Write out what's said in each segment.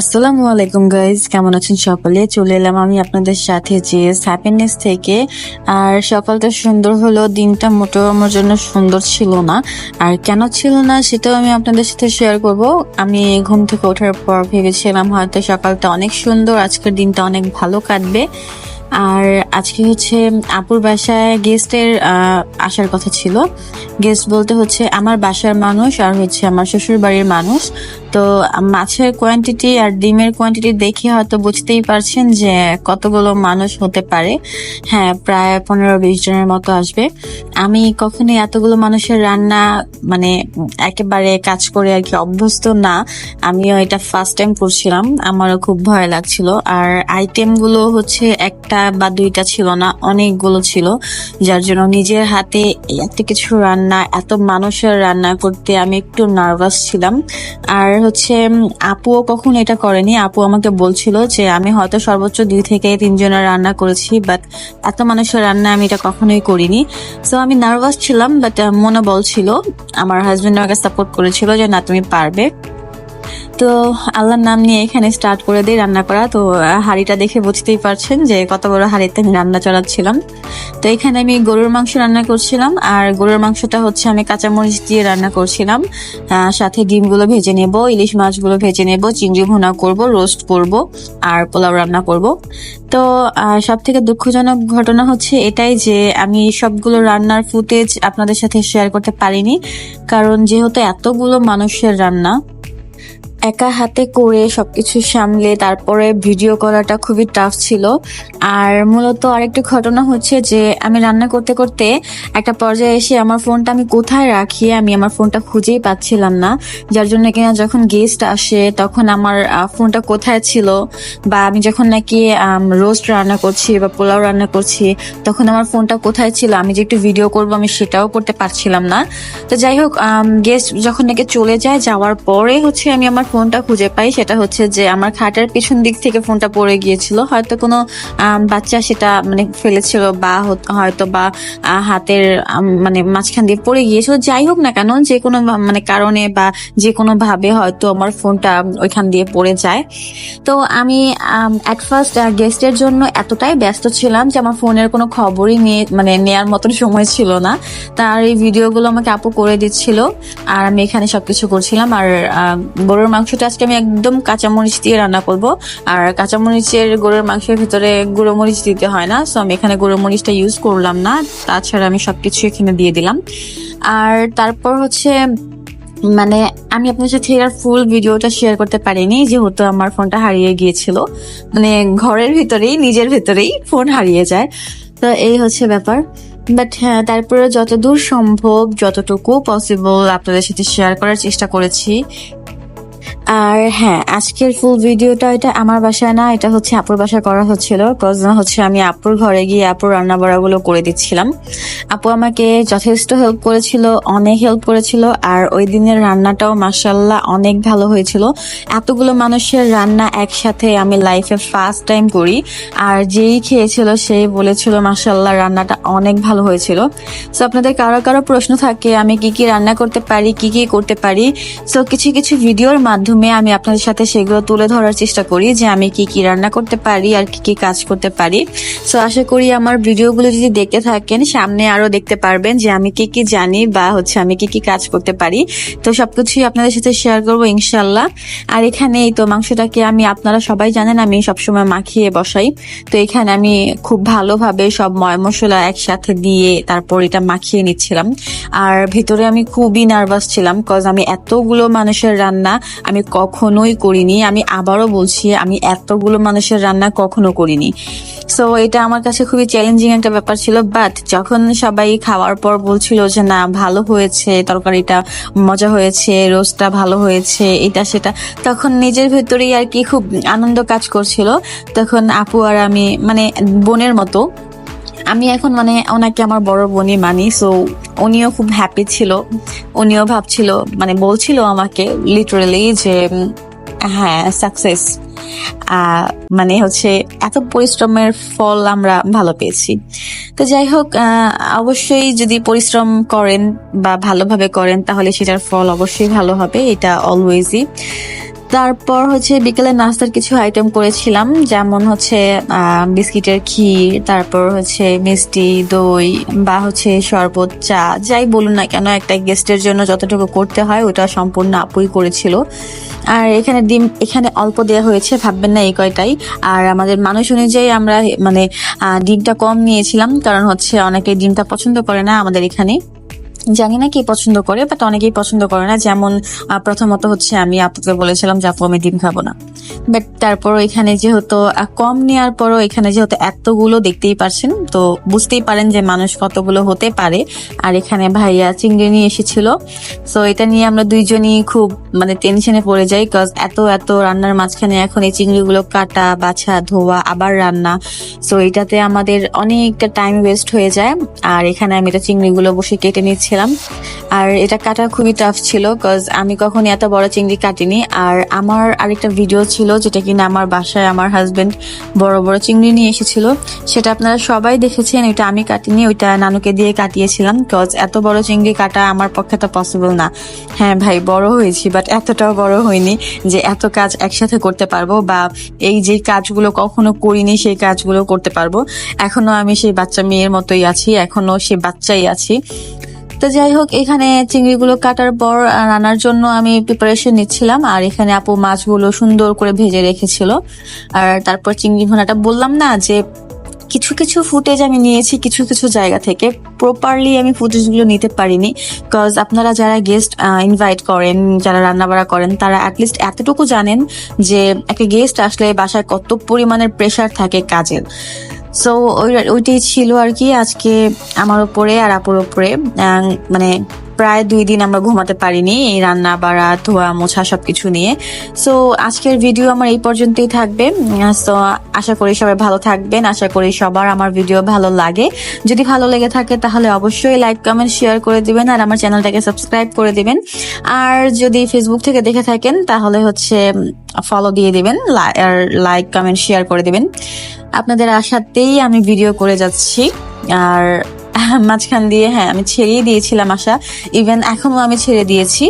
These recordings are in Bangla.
আসসালামু আলাইকুম গাইজ কেমন আছেন সকলে? চলে এলাম আমি আপনাদের সাথে যে হ্যাপিনেস থেকে। আর সকালটা সুন্দর হলো দিনটা মোটেও আমার জন্য সুন্দর ছিল না। আর কেন ছিল না সেটাও আমি আপনাদের সাথে শেয়ার করব। আমি ঘুম থেকে ওঠার পর ভেবেছিলাম হয়তো সকালটা অনেক সুন্দর, আজকের দিনটা অনেক ভালো কাটবে। আর আজকে হচ্ছে আপুর বাসায় গেস্টের আসার কথা ছিল। গেস্ট বলতে হচ্ছে আমার বাসার মানুষ আর হচ্ছে আমার শ্বশুর বাড়ির মানুষ। তো মাছের কোয়ান্টিটি আর ডিমের কোয়ান্টিটি দেখে হয়তো বুঝতেই পারছেন যে কতগুলো মানুষ হতে পারে। হ্যাঁ প্রায় পনেরো বিশ জনের মতো আসবে। আমি কখনোই এতগুলো মানুষের রান্না মানে একেবারে কাজ করে আর কি অভ্যস্ত না। আমিও এটা ফার্স্ট টাইম করছিলাম, আমারও খুব ভয় লাগছিল। আর আইটেমগুলো হচ্ছে একটা বা দুইটা ছিল না, অনেকগুলো ছিল। যার জন্য নিজের হাতে এত কিছু রান্না, এত মানুষের রান্না করতে আমি একটু নার্ভাস ছিলাম। আর হচ্ছে আপুও কখন এটা করেনি। আপু আমাকে বলছিল যে, আমি হয়তো সর্বোচ্চ দুই থেকে তিনজনের রান্না করেছি বাট এত মানুষের রান্না আমি এটা কখনোই করিনি। সো আমি নার্ভাস ছিলাম বাট মনোবল ছিল। আমার হাজব্যান্ড আমাকে সাপোর্ট করেছিল যে, না, তুমি পারবে। তো আল্লাহর নাম নিয়ে এখানে স্টার্ট করে দিই রান্না করা। তো হাঁড়িটা দেখে বুঝতেই পারছেন যে কত বড় হাঁড়িতে আমি রান্না চালাচ্ছিলাম তো এখানে আমি গরুর মাংস রান্না করছিলাম, আর গরুর মাংসটা হচ্ছে আমি কাঁচামরিচ দিয়ে রান্না করছিলাম। সাথে ডিমগুলো ভেজে নেব, ইলিশ মাছগুলো ভেজে নেব, চিংড়ি ভুনা করব রোস্ট করব, আর পোলাও রান্না করব। তো সব থেকে দুঃখজনক ঘটনা হচ্ছে এটাই যে আমি সবগুলো রান্নার ফুটেজ আপনাদের সাথে শেয়ার করতে পারিনি, কারণ যেহেতু এতগুলো মানুষের রান্না একা হাতে করে সবকিছু সামলে তারপরে ভিডিও করাটা খুবই টাফ ছিল। আর মূলত আরেকটি ঘটনা হচ্ছে যে, আমি রান্না করতে করতে একটা পর্যায়ে এসে আমার ফোনটা আমি কোথায় রাখি, আমি আমার ফোনটা খুঁজেই পাচ্ছিলাম না। যার জন্য কিনা যখন গেস্ট আসে, তখন আমার ফোনটা কোথায় ছিল বা আমি যখন নাকি রোস্ট রান্না করছি বা পোলাও রান্না করছি, তখন আমার ফোনটা কোথায় ছিল, আমি যে একটু ভিডিও করব, আমি সেটাও করতে পারছিলাম না। তো যাই হোক গেস্ট যখন নাকি চলে যায়, যাওয়ার পরে হচ্ছে আমি আমার ফোনটা খুঁজে পাই সেটা হচ্ছে যে আমার খাটের পিছন দিক থেকে ফোনটা পড়ে গিয়েছিল। হয়তো কোনো বাচ্চা সেটা মানে ফেলেছিল বা হয়তো বা হাতের মানে মাঝখান দিয়ে পড়ে গিয়েছিল। যাই হোক না কেন যে কোনো মানে কারণে বা যে কোনো ভাবে হয়তো আমার ফোনটা ওইখান দিয়ে পড়ে যায়। তো আমি অ্যাট ফার্স্ট গেস্টের জন্য এতটাই ব্যস্ত ছিলাম যে আমার ফোনের কোনো খবরই নিয়ে মানে নেয়ার মতন সময় ছিল না। তার এই ভিডিওগুলো আমাকে আপু করে দিচ্ছিল। আর আমি এখানে সবকিছু করছিলাম। আর আহ, গরুর মাংসটা আজকে আমি একদম কাঁচামরিচ দিয়ে রান্না করব। আর কাঁচামরিচের গরুর মাংসের ভিতরে গুঁড়ো মরিচ দিতে হয় না সো আমি এখানে গুঁড়ো মরিচটা ইউজ করলাম না। তাছাড়া আমি সবকিছু এখানে দিয়ে দিলাম। আর তারপর হচ্ছে মানে আমি আপনার সাথে এর ফুল ভিডিওটা শেয়ার করতে পারিনি, যেহেতু আমার ফোনটা হারিয়ে গিয়েছিল। মানে ঘরের ভিতরেই, নিজের ভিতরেই ফোন হারিয়ে যায়। তো এই হচ্ছে ব্যাপার। বাট হ্যাঁ তারপরে যতদূর সম্ভব, যতটুকু পসিবল আপনাদের সাথে শেয়ার করার চেষ্টা করেছি। আর হ্যাঁ আজকের ফুল ভিডিওটা এটা আমার বাসায় না, এটা হচ্ছে আপুর বাসায় করা হচ্ছিল কজ হচ্ছে আমি আপুর ঘরে গিয়ে আপুর রান্না বাড়াগুলো করে দিচ্ছিলাম। আপু আমাকে যথেষ্ট হেল্প করেছিল, অনেক হেল্প করেছিল, আর ওই দিনের রান্নাটাও মাসাল্লাহ অনেক ভালো হয়েছিল। এতগুলো মানুষের রান্না একসাথে আমি লাইফে ফার্স্ট টাইম করি, আর যেই খেয়েছিল সেই বলেছিল মাসাল্লাহ রান্নাটা অনেক ভালো হয়েছিল। সো আপনাদের কারও কারও প্রশ্ন থাকে, আমি কি কি রান্না করতে পারি, কি কি করতে পারি? সো কিছু কিছু ভিডিওর মাধ্যমে আমি আপনাদের সাথে সেগুলো তুলে ধরার চেষ্টা করি যে আমি কি কি রান্না করতে পারি আর কি কি কাজ করতে পারি। সো আশা করি আমার ভিডিওগুলো যদি দেখতে থাকেন, সামনে আরও দেখতে পারবেন যে আমি কি কি জানি বা হচ্ছে আমি কি কি কাজ করতে পারি। তো সবকিছুই আপনাদের সাথে শেয়ার করব ইনশাল্লাহ আর এখানে এই তো মাংসটাকে আমি, আপনারা সবাই জানেন আমি সবসময় মাখিয়ে বসাই। তো এখানে আমি খুব ভালোভাবে সব ময় মশলা একসাথে দিয়ে তারপর এটা মাখিয়ে নিচ্ছিলাম। আর ভিতরে আমি খুবই নার্ভাস ছিলাম কজ আমি এতগুলো মানুষের রান্না আমি কখনোই করিনি। আমি আবারও বলছি, আমি এতগুলো মানুষের রান্না কখনো করিনি। সো এটা আমার কাছে খুবই চ্যালেঞ্জিং একটা ব্যাপার ছিল বাট যখন সবাই খাওয়ার পর বলছিল যে, না, ভালো হয়েছে, তরকারিটা মজা হয়েছে, রোস্টটা ভালো হয়েছে, এটা, সেটা, তখন নিজের ভেতরেই আর কি খুব আনন্দ কাজ করছিল। তখন আপু আর আমি মানে বোনের মতো আমি এখন মানে ওনাকে আমার বড় বোনই মানি সো উনিও খুব হ্যাপি ছিল। উনিও ভাবছিল মানে বলছিল আমাকে লিটারালি যে হ্যাঁ সাকসেস মানে হচ্ছে এত পরিশ্রমের ফল আমরা ভালো পেয়েছি। তো যাই হোক অবশ্যই যদি পরিশ্রম করেন বা ভালোভাবে করেন, তাহলে সেটার ফল অবশ্যই ভালো হবে, এটা অলওয়েজই তারপর হচ্ছে বিকেলে নাস্তার কিছু আইটেম করেছিলাম, যেমন হচ্ছে বিস্কিটের ক্ষীর, তারপর হচ্ছে মিষ্টি, দই বা হচ্ছে শরবত, চা, যাই বলুন না কেন, একটা গেস্টের জন্য যতটুকু করতে হয় ওটা সম্পূর্ণ আপুই করেছিল। আর এখানে ডিম, এখানে অল্প দেওয়া হয়েছে, ভাববেন না এই কয়টাই। আর আমাদের মানুষ অনুযায়ী আমরা মানে ডিমটা কম নিয়েছিলাম, কারণ হচ্ছে অনেকে ডিমটা পছন্দ করে না আমাদের এখানে। জানি না কি পছন্দ করে বাট অনেকেই পছন্দ করে না। যেমন প্রথমত হচ্ছে আমি আপুকে বলেছিলাম যে আপু আমি ডিম খাব না। বাট তারপর এখানে যেহেতু কম নেওয়ার পরও এখানে যেহেতু এতগুলো দেখতেই পারছেন, তো বুঝতেই পারেন যে মানুষ কতগুলো হতে পারে। আর এখানে ভাইয়া চিংড়ি নিয়ে এসেছিল। সো এটা নিয়ে আমরা দুইজনই খুব মানে টেনশনে পড়ে যাই কজ এত এত রান্নার মাঝখানে এখন এই চিংড়িগুলো কাটা, বাছা, ধোয়া, আবার রান্না। সো এটাতে আমাদের অনেকটা টাইম ওয়েস্ট হয়ে যায়। আর এখানে আমি এটা চিংড়িগুলো বসে কেটে নিচ্ছিলাম আর এটা কাটা খুবই টাফ ছিল কজ আমি কখনই এত বড় চিংড়ি কাটিনি। আর আমার আরেকটা ভিডিও ছিল যেটা কিনা আমার বাসায় আমার হাজবেন্ড বড় বড় চিংড়ি নিয়ে এসেছিল। সেটা আপনারা সবাই দেখেছেন ওইটা আমি কাটিনি, ওইটা নানুকে দিয়ে কাটিয়েছিলাম কজ এত বড় চিংড়ি কাটা আমার পক্ষে তো পসিবল না। হ্যাঁ ভাই, বড় হয়েছি বাট এতটাও বড় হয়নি যে এত কাজ একসাথে করতে পারব বা এই যে কাজগুলো কখনো করিনি, সেই কাজগুলো করতে পারব। এখনও আমি সেই বাচ্চা মেয়ের মতোই আছি, এখনও সেই বাচ্চাই আছি। তো যাই হোক, এখানে চিংড়িগুলো কাটার পর রান্নার জন্য আমি প্রিপারেশন নিচ্ছিলাম, আর এখানে আপু মাছগুলো সুন্দর করে ভেজে রেখেছিল। আর তারপর চিংড়ি ভুনাটা বললাম না যে, কিছু কিছু ফুটেজ আমি নিয়েছি কিছু কিছু জায়গা থেকে। প্রপারলি আমি ফুটেজগুলো নিতে পারিনি বিকজ আপনারা যারা গেস্ট ইনভাইট করেন, যারা রান্নাবাড়া করেন, তারা অ্যাটলিস্ট এতটুকু জানেন যে, একটা গেস্ট আসলে বাসায় কত পরিমাণের প্রেশার থাকে কাজের। সো ওই ওইটাই ছিল আর কি আজকে আমার উপরে আর আপুর উপরে মানে প্রায় দুই দিন আমরা ঘুমাতে পারিনি, এই রান্না, বাড়া, ধোয়া, মোছা সবকিছু নিয়ে। সো আজকের ভিডিও আমার এই পর্যন্তই থাকবে। সো আশা করি সবাই ভালো থাকবেন, আশা করি সবার আমার ভিডিও ভালো লাগে। যদি ভালো লেগে থাকে তাহলে অবশ্যই লাইক কমেন্ট শেয়ার করে দিবেন আর আমার চ্যানেলটাকে সাবস্ক্রাইব করে দিবেন। আর যদি ফেসবুক থেকে দেখে থাকেন তাহলে হচ্ছে ফলো দিয়ে দিবেন আর লাইক কমেন্ট শেয়ার করে দিবেন। আপনাদের আশাতেই আমি ভিডিও করে যাচ্ছি। আর মাঝখান দিয়ে হ্যাঁ আমি ছেড়েই দিয়েছিলাম আশা। ইভেন এখনও আমি ছেড়ে দিয়েছি।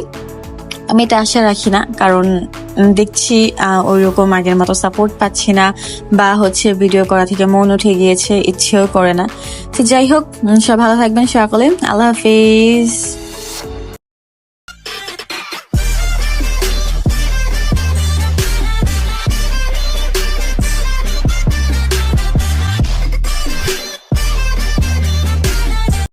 আমি এটা আশা রাখি না, কারণ দেখছি ওই রকম আগের মতো সাপোর্ট পাচ্ছি না, বা হচ্ছে ভিডিও করা থেকে মন উঠে গিয়েছে, ইচ্ছেও করে না। তো যাই হোক সব ভালো থাকবেন সকলে। আল্লাহ হাফিজ।